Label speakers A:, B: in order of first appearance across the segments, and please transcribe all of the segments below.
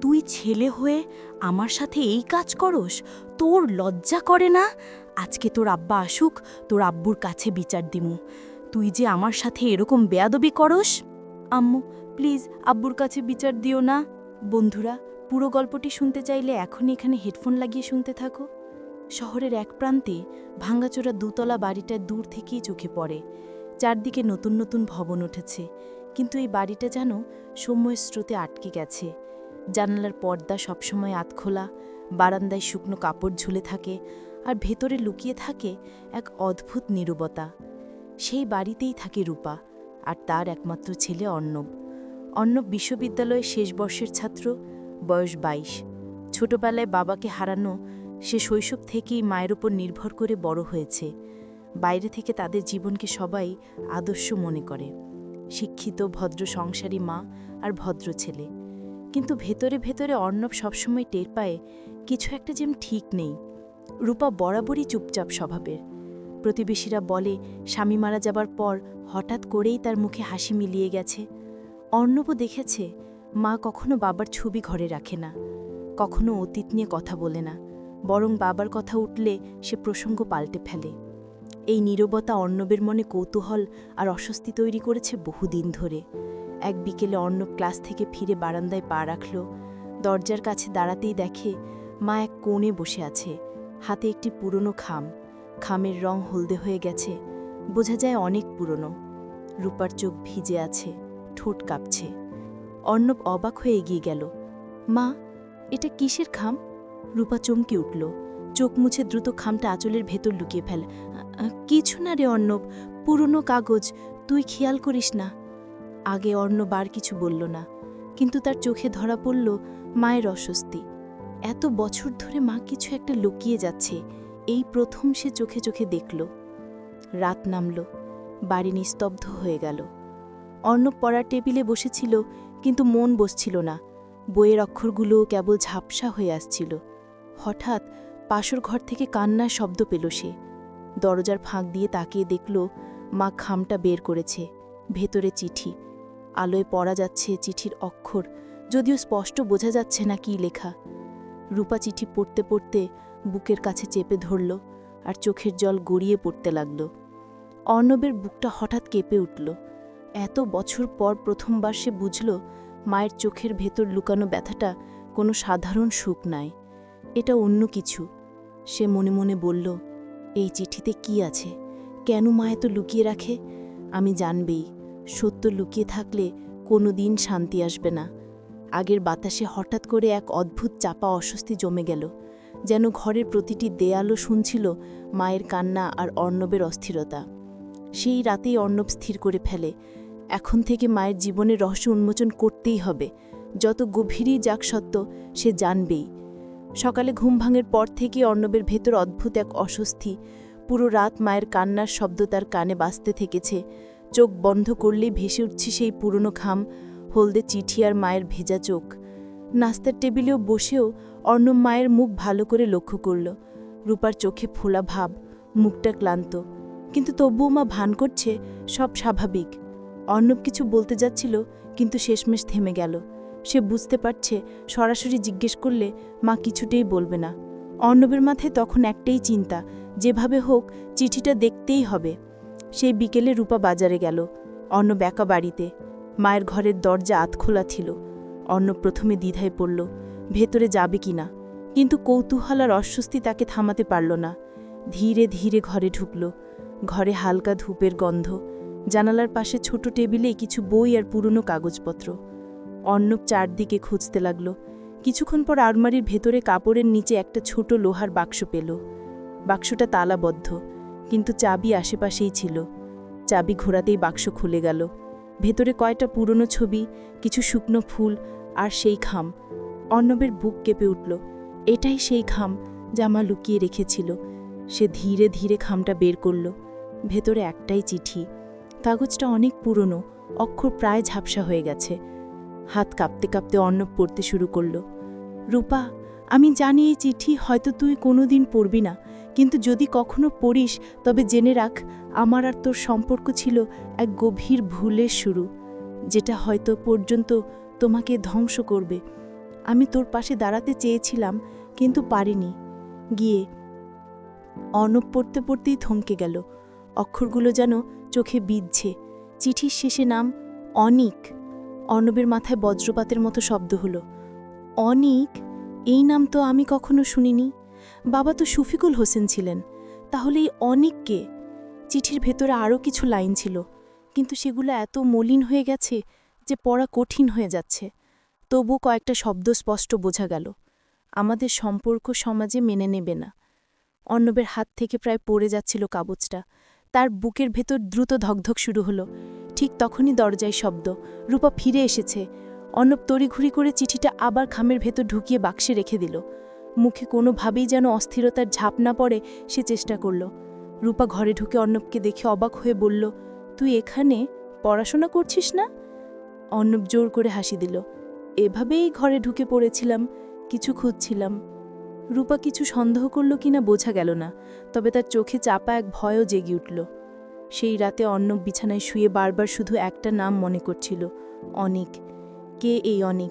A: তুই ছেলে হয়ে আমার সাথে এই কাজ করস? তোর লজ্জা করে না? আজকে তোর আব্বা আসুক, তোর আব্বুর কাছে বিচার দিমু। তুই যে আমার সাথে এরকম বেয়াদবি করস? আম্মু, প্লিজ আব্বুর কাছে বিচার দিও না। বন্ধুরা, পুরো গল্পটি শুনতে চাইলে এখনই এখানে হেডফোন লাগিয়ে শুনতে থাকো। শহরের এক প্রান্তে ভাঙ্গাচোরা দুতলা বাড়িটা দূর থেকেই চোখে পড়ে। চারদিকে নতুন নতুন ভবন উঠেছে। কিন্তু এই বাড়িটা যেন সময়ের স্রোতে আটকে গেছে। জানালার পর্দা সবসময় আতখোলা বারান্দায় শুকনো কাপড় ঝুলে থাকে আর ভেতরে লুকিয়ে থাকে এক অদ্ভুত নীরবতা। সেই বাড়িতেই থাকে রূপা আর তার একমাত্র ছেলে অর্ণব। অর্ণব বিশ্ববিদ্যালয়ের শেষ বর্ষের ছাত্র, বয়স বাইশ। ছোটবেলায় বাবাকে হারানো সে শৈশব থেকেই মায়ের ওপর নির্ভর করে বড় হয়েছে। বাইরে থেকে তাদের জীবনকে সবাই আদর্শ মনে করে। শিক্ষিত, ভদ্র সংসারী মা আর ভদ্র ছেলে। কিন্তু ভেতরে ভেতরে অর্ণব সবসময় টের পায় কিছু একটা যেন ঠিক নেই। রূপা বরাবরই চুপচাপ স্বভাবের। প্রতিবেশীরা বলে, স্বামী মারা যাবার পর হঠাৎ করেই তার মুখে হাসি মিলিয়ে গেছে। অর্ণবও দেখেছে, মা কখনো বাবার ছবি ঘরে রাখে না, কখনো অতীত নিয়ে কথা বলে না, বরং বাবার কথা উঠলে সে প্রসঙ্গ পাল্টে ফেলে। এই নীরবতা অর্ণবের মনে কৌতূহল আর অস্বস্তি তৈরি করেছে বহুদিন ধরে। এক বিকেলে অর্ণব ক্লাস থেকে ফিরে বারান্দায় পা রাখল। দরজার কাছে দাঁড়াতেই দেখে মা এক কোণে বসে আছে হাতে একটি পুরনো খাম। খামের রং হলদে হয়ে গেছে বোঝা যায় অনেক পুরনো। রূপার চোখ ভিজে আছে ঠোঁট কাঁপছে। অর্ণব অবাক হয়ে এগিয়ে গেল। মা এটা কিসের খাম? রূপা চমকে উঠল। চোখ মুছে দ্রুত খামটা আঁচলের ভেতর লুকিয়ে ফেল। "আ, আ, কিছু না রে অর্ণব পুরনো কাগজ তুই খেয়াল করিস না। আগে অর্ণব আর কিছু বলল না, কিন্তু তার চোখে ধরা পড়ল মায়ের অস্বস্তি। এত বছর ধরে মা কিছু একটা লুকিয়ে যাচ্ছে, এই প্রথম সে চোখে চোখে দেখল। রাত নামল, বাড়ি নিস্তব্ধ হয়ে গেল। অর্ণব পড়ার টেবিলে বসেছিল, কিন্তু মন বসছিল না। বইয়ের অক্ষরগুলো কেবল ঝাপসা হয়ে আসছিল। হঠাৎ পাশর ঘর থেকে কান্নার শব্দ পেল সে। দরজার ফাঁক দিয়ে তাকিয়ে দেখল, মা খামটা বের করেছে, ভেতরে চিঠি। আলোয় পড়া যাচ্ছে চিঠির অক্ষর, যদিও স্পষ্ট বোঝা যাচ্ছে না কি লেখা। রূপা চিঠি পড়তে পড়তে বুকের কাছে চেপে ধরল আর চোখের জল গড়িয়ে পড়তে লাগল। অর্ণবের বুকটা হঠাৎ কেঁপে উঠল। এত বছর পর প্রথমবার সে বুঝল মায়ের চোখের ভেতর লুকানো ব্যথাটা কোনো সাধারণ সুখ নাই। এটা অন্য কিছু। সে মনে মনে বলল, এই চিঠিতে কি আছে? কেন মা এত লুকিয়ে রাখে? আমি জানবেই। সত্য লুকিয়ে থাকলে কোনো দিন শান্তি আসবে না। আগের বাতাসে হঠাৎ করে এক অদ্ভুত চাপা অস্বস্তি জমে গেল, যেন ঘরের প্রতিটি দেয়ালও শুনছিল মায়ের কান্না আর অর্ণবের অস্থিরতা। সেই রাতেই অর্ণব স্থির করে ফেলে, এখন থেকে মায়ের জীবনের রহস্য উন্মোচন করতেই হবে, যত গভীরই যাক সত্য, সে জানবেই। সকালে ঘুম ভাঙের পর থেকে অর্ণবের ভেতর অদ্ভুত এক অস্বস্তি, পুরো রাত মায়ের কান্নার শব্দ তার কানে বাজতে থেকেছে চোখ বন্ধ করলেই ভেসে উঠছে সেই পুরনো খাম, হলদে চিঠি আর মায়ের ভেজা চোখ। নাস্তার টেবিলেও বসেও অর্ণব মায়ের মুখ ভালো করে লক্ষ্য করল। রূপার চোখে ফোলা ভাব, মুখটা ক্লান্ত। কিন্তু তবুও মা ভান করছে, সব স্বাভাবিক। অর্ণব কিছু বলতে যাচ্ছিল, কিন্তু শেষমেশ থেমে গেল। সে বুঝতে পারছে, সরাসরি জিজ্ঞেস করলে মা কিছুতেই বলবে না। অর্ণবের মাথায় তখন একটাই চিন্তা, যেভাবে হোক চিঠিটা দেখতেই হবে। সেই বিকেলে রূপা বাজারে গেল অর্ণব একা বাড়িতে। মায়ের ঘরের দরজা আতখোলা ছিল। অর্ণব প্রথমে দ্বিধায় পড়ল, ভেতরে যাবে কি না? কিন্তু কৌতূহল আর অস্বস্তি তাকে থামাতে পারল না। ধীরে ধীরে ঘরে ঢুকল। ঘরে হালকা ধূপের গন্ধ। জানালার পাশে ছোট টেবিলে কিছু বই আর পুরনো কাগজপত্র। অর্ণব চারদিকে খুঁজতে লাগল। কিছুক্ষণ পর আলমারির ভেতরে কাপড়ের নিচে একটা ছোট লোহার বাক্স পেল। বাক্সটা তালাবদ্ধ। কিন্তু চাবি আশেপাশেই ছিল। চাবি ঘোরাতেই বাক্স খুলে গেল। ভেতরে কয়টা পুরনো ছবি, কিছু শুকনো ফুল আর সেই খাম। অর্ণবের বুক কেঁপে উঠল। এটাই সেই খাম যা মা লুকিয়ে রেখেছিল। সে ধীরে ধীরে খামটা বের করল। ভেতরে একটাই চিঠি। কাগজটা অনেক পুরনো, অক্ষর প্রায় ঝাপসা হয়ে গেছে। হাত কাঁপতে কাঁপতে অর্ণব পড়তে শুরু করল। রূপা, আমি জানি এই চিঠি হয়তো তুই কোনোদিন পড়বি না। কিন্তু যদি কখনো পড়িস, তবে জেনে রাখ, আমার আর তোর সম্পর্ক ছিল এক গভীর ভুলের শুরু, যেটা হয়তো পর্যন্ত তোমাকে ধ্বংস করবে। আমি তোর পাশে দাঁড়াতে চেয়েছিলাম, কিন্তু পারিনি। গিয়ে অর্ণব পড়তে পড়তেই থমকে গেল। অক্ষরগুলো যেন চোখে বিঁধছে। চিঠির শেষে নাম অনিক। অর্ণবের মাথায় বজ্রপাতের মতো শব্দ হলো। অনিক? এই নাম তো আমি কখনো শুনিনি। বাবা তো শফিকুল হোসেন ছিলেন। তাহলে এই অনিককে চিঠির ভেতরে আরও কিছু লাইন ছিল। কিন্তু সেগুলো এত মলিন হয়ে গেছে যে পড়া কঠিন হয়ে যাচ্ছে। তবু কয়েকটা শব্দ স্পষ্ট বোঝা গেল। আমাদের সম্পর্ক সমাজে মেনে নেবে না। অর্ণবের হাত থেকে প্রায় পড়ে যাচ্ছিল কাগজটা। তার বুকের ভেতর দ্রুত ধকধক শুরু হলো। ঠিক তখনই দরজায় শব্দ। রূপা ফিরে এসেছে। অর্ণব তড়িঘড়ি করে চিঠিটা আবার খামের ভেতর ঢুকিয়ে বাক্সে রেখে দিল। মুখে কোনোভাবেই যেন অস্থিরতার ঝাঁপ না পড়ে, সে চেষ্টা করল। রূপা ঘরে ঢুকে অর্ণবকে দেখে অবাক হয়ে বলল, তুই এখানে? পড়াশোনা করছিস না? অর্ণব জোর করে হাসি দিল, এভাবেই ঘরে ঢুকে পড়েছিলাম, কিছু খুঁজছিলাম। রূপা কিছু সন্দেহ করল কিনা বোঝা গেল না, তবে তার চোখে চাপা এক ভয়ও জেগে উঠল। সেই রাতে অর্ণব বিছানায় শুয়ে বারবার শুধু একটা নাম মনে করছিল, অনেক। কে এই অনেক?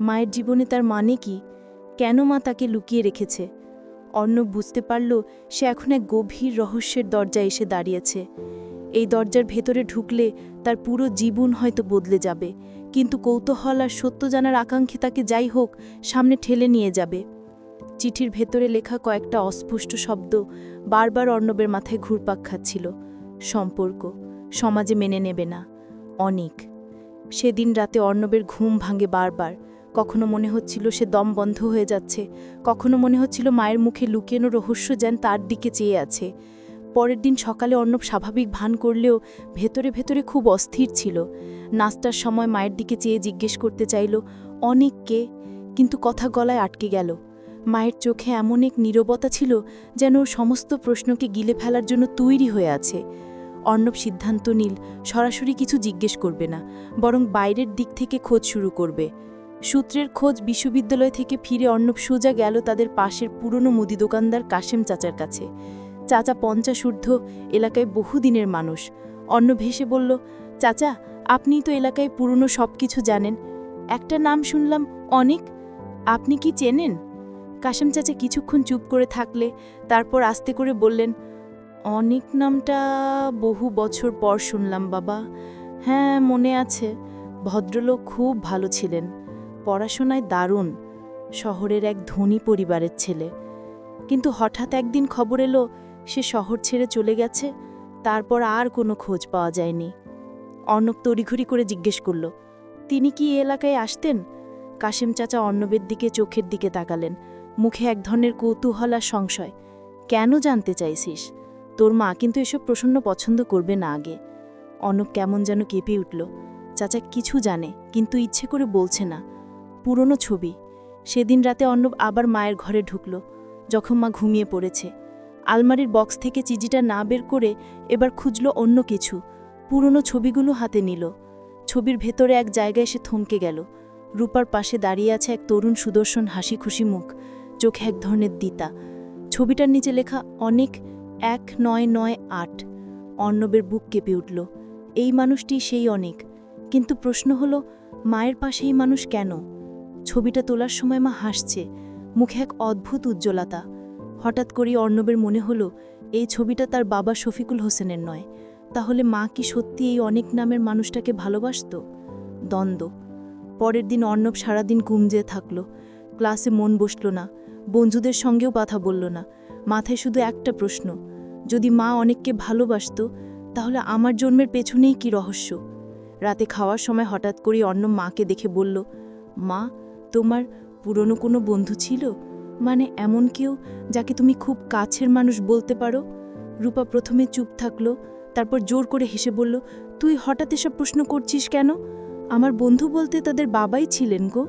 A: মায়ের জীবনে তার মানে কি? কেন মা তাকে লুকিয়ে রেখেছে? অর্ণব বুঝতে পারল সে এখন এক গভীর রহস্যের দরজায় এসে দাঁড়িয়েছে। এই দরজার ভেতরে ঢুকলে তার পুরো জীবন হয়তো বদলে যাবে। কিন্তু কৌতূহল আর সত্য জানার আকাঙ্ক্ষে তাকে যাই হোক, সামনে ঠেলে নিয়ে যাবে। চিঠির ভেতরে লেখা কয়েকটা অস্পষ্ট শব্দ বারবার অর্ণবের মাথায় ঘুরপাক খাচ্ছিল। সম্পর্ক, সমাজে মেনে নেবে না। অনেক, সেদিন রাতে অর্ণবের ঘুম ভাঙে বারবার। কখনো মনে হচ্ছিল সে দম বন্ধ হয়ে যাচ্ছে, কখনো মনে হচ্ছিল মায়ের মুখে লুকিয়েনো রহস্য যেন তার দিকে চেয়ে আছে। পরের দিন সকালে অর্ণব স্বাভাবিক ভান করলেও ভেতরে ভেতরে খুব অস্থির ছিল। নাস্তার সময় মায়ের দিকে চেয়ে জিজ্ঞেস করতে চাইল অনেককে কিন্তু কথা গলায় আটকে গেল। মায়ের চোখে এমন এক নীরবতা ছিল যেন সমস্ত প্রশ্নকে গিলে ফেলার জন্য তৈরি হয়ে আছে। অর্ণব সিদ্ধান্ত নীল, সরাসরি কিছু জিজ্ঞেস করবে না, বরং বাইরের দিক থেকে খোঁজ শুরু করবে। সূত্রের খোঁজ বিশ্ববিদ্যালয় থেকে ফিরে অর্ণব সোজা গেল তাদের পাশের পুরনো মুদি দোকানদার কাশেম চাচার কাছে। চাচা পঞ্চাশ ঊর্ধ্ব এলাকায় বহুদিনের মানুষ। অর্ণব হেসে বলল, চাচা আপনি তো এলাকায় পুরনো সব কিছু জানেন। একটা নাম শুনলাম, অনেক। আপনি কি চেনেন? কাশেম চাচা কিছুক্ষণ চুপ করে থাকলে, তারপর আস্তে করে বললেন, অনেক নামটা বহু বছর পর শুনলাম বাবা। হ্যাঁ মনে আছে। ভদ্রলোক খুব ভালো ছিলেন। পড়াশোনায় দারুণ, শহরের এক ধনী পরিবারের ছেলে। কিন্তু হঠাৎ একদিন খবর এলো, সে শহর ছেড়ে চলে গেছে, তারপর আর কোনো খোঁজ পাওয়া যায়নি। অর্ণব তড়িঘড়ি করে জিজ্ঞেস করল, তিনি কি এলাকায় আসতেন? কাশেম চাচা অর্ণবের দিকে চোখের দিকে তাকালেন। মুখে এক ধরনের কৌতূহল আর সংশয়। কেন জানতে চাইছিস? তোর মা কিন্তু এসব প্রসন্ন পছন্দ করবে না আগে। অর্ণব কেমন যেন কেঁপে উঠল। চাচা কিছু জানে, কিন্তু ইচ্ছে করে বলছে না। পুরনো ছবি। সেদিন রাতে অর্ণব আবার মায়ের ঘরে ঢুকল, যখন মা ঘুমিয়ে পড়েছে। আলমারির বক্স থেকে চিজিটা না বের করে এবার খুঁজল অন্য কিছু, পুরনো ছবিগুলো হাতে নিল। ছবির ভেতরে এক জায়গায় সে থমকে গেল। রূপার পাশে দাঁড়িয়ে আছে এক তরুণ সুদর্শন হাসি খুশি মুখ, চোখে এক ধরনের দিতা ছবিটার নিচে লেখা অনেক এক নয় নয় আট। অর্ণবের বুক কেঁপে উঠল, এই মানুষটি সেই অনেক। কিন্তু প্রশ্ন হলো, মায়ের পাশে এই মানুষ কেন? ছবিটা তোলার সময় মা হাসছে, মুখে এক অদ্ভুত উজ্জ্বলতা। হঠাৎ করেই অর্ণবের মনে হলো, এই ছবিটা তার বাবা শফিকুল হোসেনের নয়। তাহলে মা কি সত্যি এই অনেক নামের মানুষটাকে ভালোবাসত? দ্বন্দ্ব। পরের দিন অর্ণব সারাদিন কুমজে থাকল। ক্লাসে মন বসল না, বন্ধুদের সঙ্গেও কথা বলল না। মাথায় শুধু একটা প্রশ্ন, যদি মা অনেককে ভালোবাসত, তাহলে আমার জন্মের পেছনেই কি রহস্য? রাতে খাওয়ার সময় হঠাৎ করে অন্য মাকে দেখে বলল, মা তোমার পুরনো কোনো বন্ধু ছিল? মানে এমন কেউ যাকে তুমি খুব কাছের মানুষ বলতে পারো? রূপা প্রথমে চুপ থাকল, তারপর জোর করে হেসে বলল, তুই হঠাৎ এসব প্রশ্ন করছিস কেন? আমার বন্ধু বলতে তাদের বাবাই ছিলেন গো।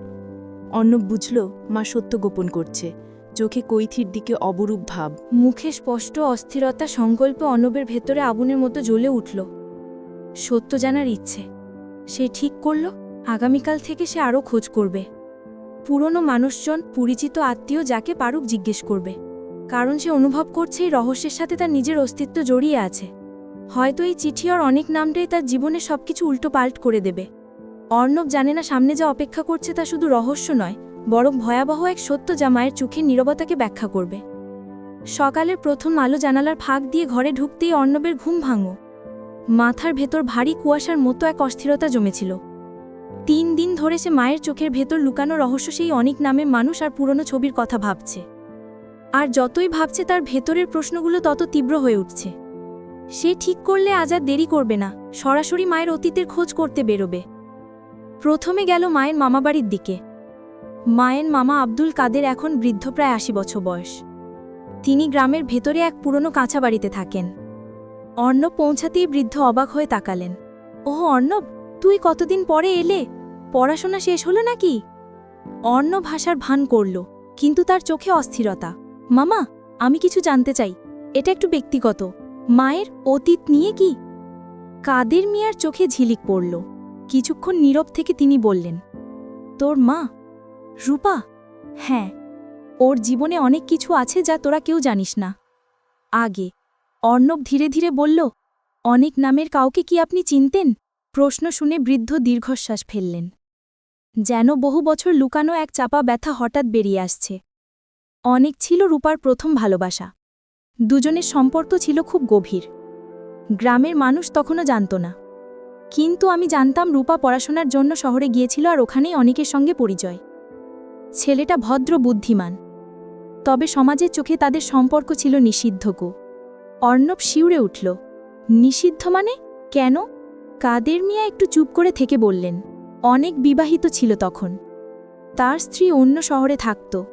A: অর্ণব বুঝল, মা সত্য গোপন করছে। চোখে কৈথির দিকে অবরূপ ভাব।
B: মুখে স্পষ্ট অস্থিরতা সংকল্প অনবের ভেতরে আগুনের মতো জ্বলে উঠল। সত্য জানার ইচ্ছে। সে ঠিক করল, আগামীকাল থেকে সে আরও খোঁজ করবে। পুরনো মানুষজন পরিচিত আত্মীয় যাকে পারুক জিজ্ঞেস করবে। কারণ সে অনুভব করছে এই রহস্যের সাথে তার নিজের অস্তিত্ব জড়িয়ে আছে। হয়তো এই চিঠি আর অনেক নামটাই তার জীবনে সবকিছু উল্টো পাল্ট করে দেবে। অর্ণব জানে না সামনে যা অপেক্ষা করছে তা শুধু রহস্য নয়, বরং ভয়াবহ এক সত্য যা মায়ের চোখের নীরবতাকে ব্যাখ্যা করবে। সকালের প্রথম আলো জানালার ফাঁক দিয়ে ঘরে ঢুকতেই অর্ণবের ঘুম ভাঙো মাথার ভেতর ভারী কুয়াশার মতো এক অস্থিরতা জমেছিল। তিন দিন ধরে সে মায়ের চোখের ভেতর লুকানো রহস্য সেই অনেক নামে মানুষ আর পুরনো ছবির কথা ভাবছে। আর যতই ভাবছে তার ভেতরের প্রশ্নগুলো তত তীব্র হয়ে উঠছে। সে ঠিক করলে আজ আর দেরি করবে না, সরাসরি মায়ের অতীতের খোঁজ করতে বেরোবে। প্রথমে গেল মায়ের মামাবাড়ির দিকে। মায়ের মামা আব্দুল কাদের এখন বৃদ্ধ প্রায় আশি বছর বয়স। তিনি গ্রামের ভেতরে এক পুরনো কাঁচা বাড়িতে থাকেন। অর্ণব পৌঁছাতেই বৃদ্ধ অবাক হয়ে তাকালেন। ওহ, অর্ণব! তুই কতদিন পরে এলে? পড়াশোনা শেষ হলো নাকি? অর্ণব ভাষার ভান করল, কিন্তু তার চোখে অস্থিরতা। মামা, আমি কিছু জানতে চাই। এটা একটু ব্যক্তিগত। মায়ের অতীত নিয়ে কি? কাদের মিয়ার চোখে ঝিলিক পড়ল? কিছুক্ষণ নীরব থেকে তিনি বললেন, তোর মা? রূপা? হ্যাঁ। ওর জীবনে অনেক কিছু আছে যা তোরা কেউ জানিস না। আগে অর্ণব ধীরে ধীরে বলল, অনেক নামের কাউকে কি আপনি চিনতেন? প্রশ্ন শুনে বৃদ্ধ দীর্ঘশ্বাস ফেললেন। যেন বহু বছর লুকানো এক চাপা ব্যথা হঠাৎ বেরিয়ে আসছে। অনেক ছিল রূপার প্রথম ভালোবাসা। দুজনের সম্পর্ক ছিল খুব গভীর। গ্রামের মানুষ তখনও জানত না। কিন্তু আমি জানতাম রূপা পড়াশোনার জন্য শহরে গিয়েছিল আর ওখানেই অনেকের সঙ্গে পরিচয়। ছেলেটা ভদ্র, বুদ্ধিমান। তবে সমাজের চোখে তাদের সম্পর্ক ছিল নিষিদ্ধ গো। অর্ণব শিউরে উঠল। নিষিদ্ধ মানে? কেন? কাদের মিয়া একটু চুপ করে থেকে বললেন, অনেক বিবাহিত ছিল তখন। তার স্ত্রী অন্য শহরে থাকত।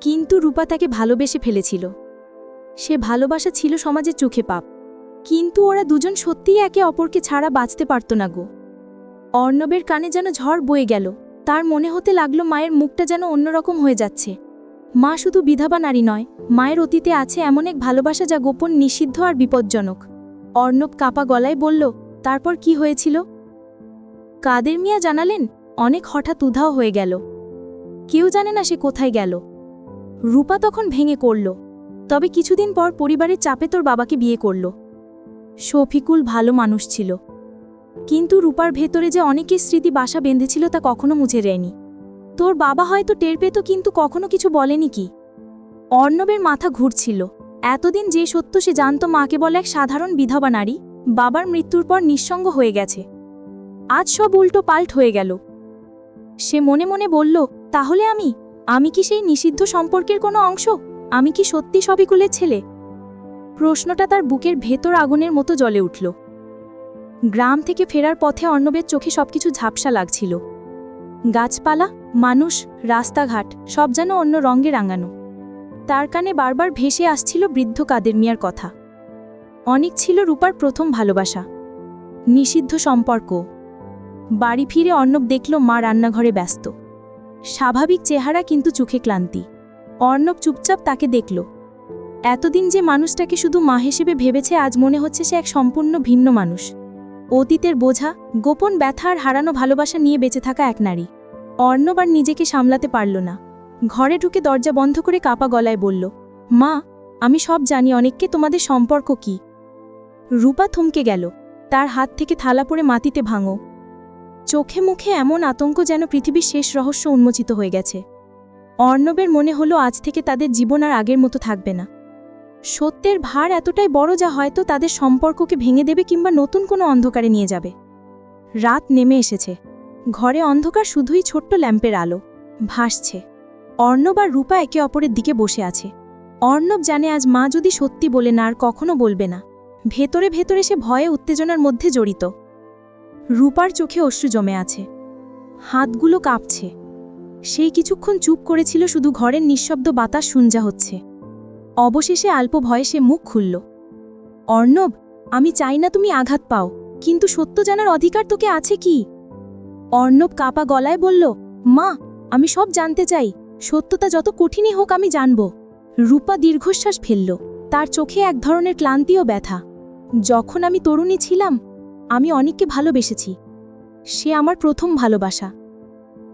B: কিন্তু রূপা তাকে ভালোবেসে ফেলেছিল। সে ভালোবাসা ছিল সমাজের চোখে পাপ। কিন্তু ওরা দুজন সত্যিই একে অপরকে ছাড়া বাঁচতে পারত না গো। অর্ণবের কানে যেন ঝড় বয়ে গেল। তার মনে হতে লাগল মায়ের মুখটা যেন অন্যরকম হয়ে যাচ্ছে। মা শুধু বিধবা নারী নয়, মায়ের অতীতে আছে এমন এক ভালোবাসা যা গোপন, নিষিদ্ধ আর বিপজ্জনক। অর্ণব কাপা গলায় বলল তারপর কি হয়েছিল? কাদের মিয়া জানালেন, অনেক হঠাৎ উধাও হয়ে গেল। কেউ জানে না সে কোথায় গেল। রূপা তখন ভেঙে করল তবে কিছুদিন পর পরিবারের চাপে তোর বাবাকে বিয়ে করল। শফিকুল ভালো মানুষ ছিল। কিন্তু রূপার ভেতরে যে অনেকের স্মৃতি বাসা বেঁধেছিল তা কখনো মুছে যায়নি তোর বাবা হয়তো টের পেত, কিন্তু কখনো কিছু বলেনি কি? অর্ণবের মাথা ঘুরছিল। এতদিন যে সত্য সে জানত, মাকে বলে এক সাধারণ বিধবা নারী। বাবার মৃত্যুর পর নিঃসঙ্গ হয়ে গেছে। আজ সব উল্টো পাল্ট হয়ে গেল। সে মনে মনে বলল, তাহলে আমি? আমি কি সেই নিষিদ্ধ সম্পর্কের কোনো অংশ? আমি কি সত্যি সবিকুলের ছেলে? প্রশ্নটা তার বুকের ভেতর আগুনের মতো জ্বলে উঠল। গ্রাম থেকে ফেরার পথে অর্ণবের চোখে সবকিছু ঝাপসা লাগছিল। গাছপালা, মানুষ, রাস্তাঘাট, সব যেন অন্য রঙে রাঙানো। তার কানে বারবার ভেসে আসছিল বৃদ্ধ কাদের মিয়ার কথা। অনেক ছিল রূপার প্রথম ভালোবাসা। নিষিদ্ধ সম্পর্ক। বাড়ি ফিরে অর্ণব দেখল মা রান্নাঘরে ব্যস্ত। স্বাভাবিক চেহারা কিন্তু চোখে ক্লান্তি। অর্ণব চুপচাপ তাকে দেখল। এতদিন যে মানুষটাকে শুধু মা হিসেবে ভেবেছে, আজ মনে হচ্ছে সে এক সম্পূর্ণ ভিন্ন মানুষ। অতীতের বোঝা, গোপন ব্যথা আর হারানো ভালোবাসা নিয়ে বেঁচে থাকা এক নারী। অর্ণব আর নিজেকে সামলাতে পারল না। ঘরে ঢুকে দরজা বন্ধ করে কাপা গলায় বলল, মা, আমি সব জানি, অনেককে তোমাদের সম্পর্ক কি? রূপা থমকে গেল। তার হাত থেকে থালা পড়ে মাটিতে ভাঙো। চোখে মুখে এমন আতঙ্ক যেন পৃথিবীর শেষ রহস্য উন্মোচিত হয়ে গেছে। অর্ণবের মনে হলো আজ থেকে তাদের জীবন আর আগের মতো থাকবে না। সত্যের ভার এতটাই বড় যা হয়তো তাদের সম্পর্ককে ভেঙে দেবে কিংবা নতুন কোনো অন্ধকারে নিয়ে যাবে। রাত নেমে এসেছে। ঘরে অন্ধকার শুধুই ছোট্ট ল্যাম্পের আলো। ভাসছে। অর্ণব আর রূপা একে অপরের দিকে বসে আছে। অর্ণব জানে আজ মা যদি সত্যি বলে না আর কখনো বলবে না। ভেতরে ভেতরে সে ভয়ে উত্তেজনার মধ্যে জড়িত। রূপার চোখে অশ্রু জমে আছে। হাতগুলো কাঁপছে। সেই কিছুক্ষণ চুপ করেছিল শুধু ঘরের নিঃশব্দ বাতাস শুনজা হচ্ছে। অবশেষে অল্প ভয়ে সে মুখ খুলল। অর্ণব, আমি চাই না তুমি আঘাত পাও, কিন্তু সত্য জানার অধিকার তোকে আছে কি? অর্ণব কাপা গলায় বলল, মা, আমি সব জানতে চাই। সত্যতা যত কঠিনই হোক আমি জানব। রূপা দীর্ঘশ্বাস ফেলল। তার চোখে এক ধরনের ক্লান্তি ও ব্যথা। যখন আমি তরুণী ছিলাম, আমি অনেককে ভালোবেসেছি। সে আমার প্রথম ভালোবাসা।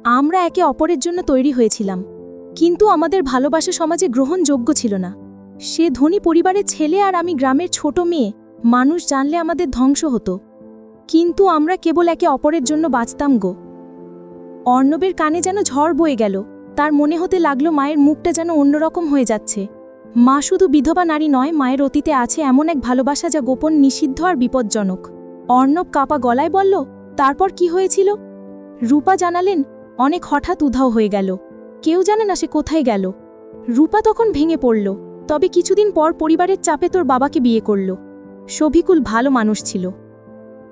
B: আমরা একে অপরের জন্য তৈরি হয়েছিলাম, কিন্তু আমাদের ভালোবাসা সমাজে গ্রহণযোগ্য ছিল না। সে ধনী পরিবারের ছেলে আর আমি গ্রামের ছোট মেয়ে, মানুষ জানলে আমাদের ধ্বংস হতো। কিন্তু আমরা কেবল একে অপরের জন্য বাঁচতাম গো। অর্ণবের কানে যেন ঝড় বয়ে গেল, তার মনে হতে লাগল মায়ের মুখটা যেন অন্যরকম হয়ে যাচ্ছে। মা শুধু বিধবা নারী নয়, মায়ের অতীতে আছে এমন এক ভালোবাসা যা গোপন, নিষিদ্ধ আর বিপজ্জনক। অর্ণব কাপা গলায় বলল, তারপর কি হয়েছিল? রূপা জানালেন, অনেক হঠাৎ উধাও হয়ে গেল। কেউ জানে না সে কোথায় গেল। রূপা তখন ভেঙে পড়ল, তবে কিছুদিন পর পরিবারের চাপে তোর বাবাকে বিয়ে করল। শফিকুল ভালো মানুষ ছিল।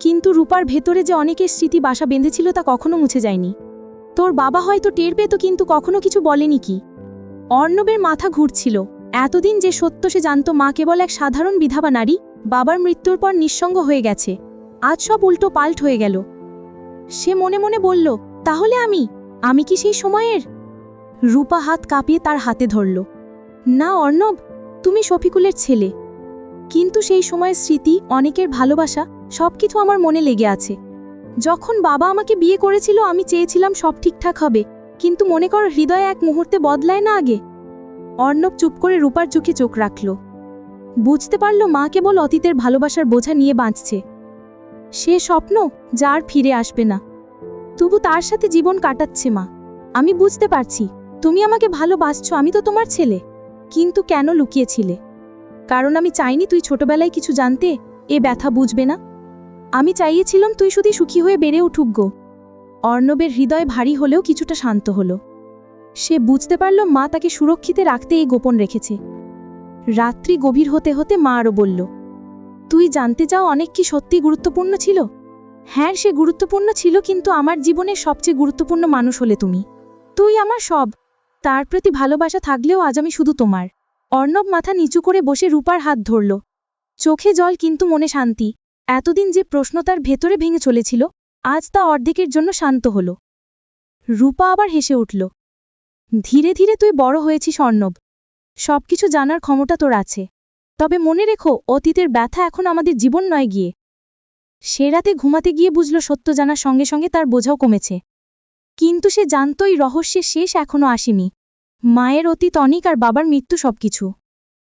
B: কিন্তু রূপার ভেতরে যে অনেকের স্মৃতি বাসা বেঁধেছিল তা কখনো মুছে যায়নি। তোর বাবা হয়তো টের পেত, কিন্তু কখনো কিছু বলেনি কি? অর্ণবের মাথা ঘুরছিল এতদিন যে সত্য সে জানত মা কেবল এক সাধারণ বিধাবা নারী, বাবার মৃত্যুর পর নিঃসঙ্গ হয়ে গেছে। আজ সব উল্টো পাল্ট হয়ে গেল। সে মনে মনে বলল, তাহলে আমি? আমি কি সেই সময়ের? রূপা হাত কাঁপিয়ে তার হাতে ধরল। না, অর্ণব, তুমি শফিকুলের ছেলে। কিন্তু সেই সময়ের স্মৃতি, অনেকের ভালোবাসা, সবকিছু আমার মনে লেগে আছে। যখন বাবা আমাকে বিয়ে করেছিল, আমি চেয়েছিলাম সব ঠিকঠাক হবে। কিন্তু মনে কর, হৃদয় এক মুহূর্তে বদলায় না আগে। অর্ণব চুপ করে রূপার চোখে চোখ রাখল। বুঝতে পারল মা কেবল অতীতের ভালোবাসার বোঝা নিয়ে বাঁচছে। সে স্বপ্ন যা আর ফিরে আসবে না। তবু তার সাথে জীবন কাটাচ্ছে মা। আমি বুঝতে পারছি, তুমি আমাকে ভালোবাসছো, আমি তো তোমার ছেলে। কিন্তু কেন লুকিয়েছিলে? কারণ আমি চাইনি তুই ছোটবেলায় কিছু জানতে এ ব্যথা বুঝবে না। আমি চাইয়েছিলাম তুই শুধু সুখী হয়ে বেড়ে উঠুক গো। অর্ণবের হৃদয় ভারী হলেও কিছুটা শান্ত হলো। সে বুঝতে পারল মা তাকে সুরক্ষিতে রাখতে এই গোপন রেখেছে। রাত্রি গভীর হতে হতে মা আরও বলল, তুই জানতে চাও অনেক কি সত্যি গুরুত্বপূর্ণ ছিল? হ্যাঁ সে গুরুত্বপূর্ণ ছিল, কিন্তু আমার জীবনের সবচেয়ে গুরুত্বপূর্ণ মানুষ হলে তুমি। তুই আমার সব। তার প্রতি ভালোবাসা থাকলেও আজ আমি শুধু তোমার। অর্ণব মাথা নিচু করে বসে রূপার হাত ধরল। চোখে জল, কিন্তু মনে শান্তি। এতদিন যে প্রশ্ন তার ভেতরে ভেঙে চলেছিল, আজ তা অর্ধেকের জন্য শান্ত হল। রূপা আবার হেসে উঠল ধীরে ধীরে তুই বড় হয়েছিস, অর্ণব। সবকিছু জানার ক্ষমতা তোর আছে। তবে মনে রেখো, অতীতের ব্যথা এখন আমাদের জীবন নয় গিয়ে। সে রাতে ঘুমাতে গিয়ে বুঝল সত্য জানার সঙ্গে সঙ্গে তার বোঝাও কমেছে। কিন্তু সে জানতই রহস্যের শেষ এখনও আসেনি। মায়ের অতীত অনিক আর বাবার মৃত্যু সবকিছু।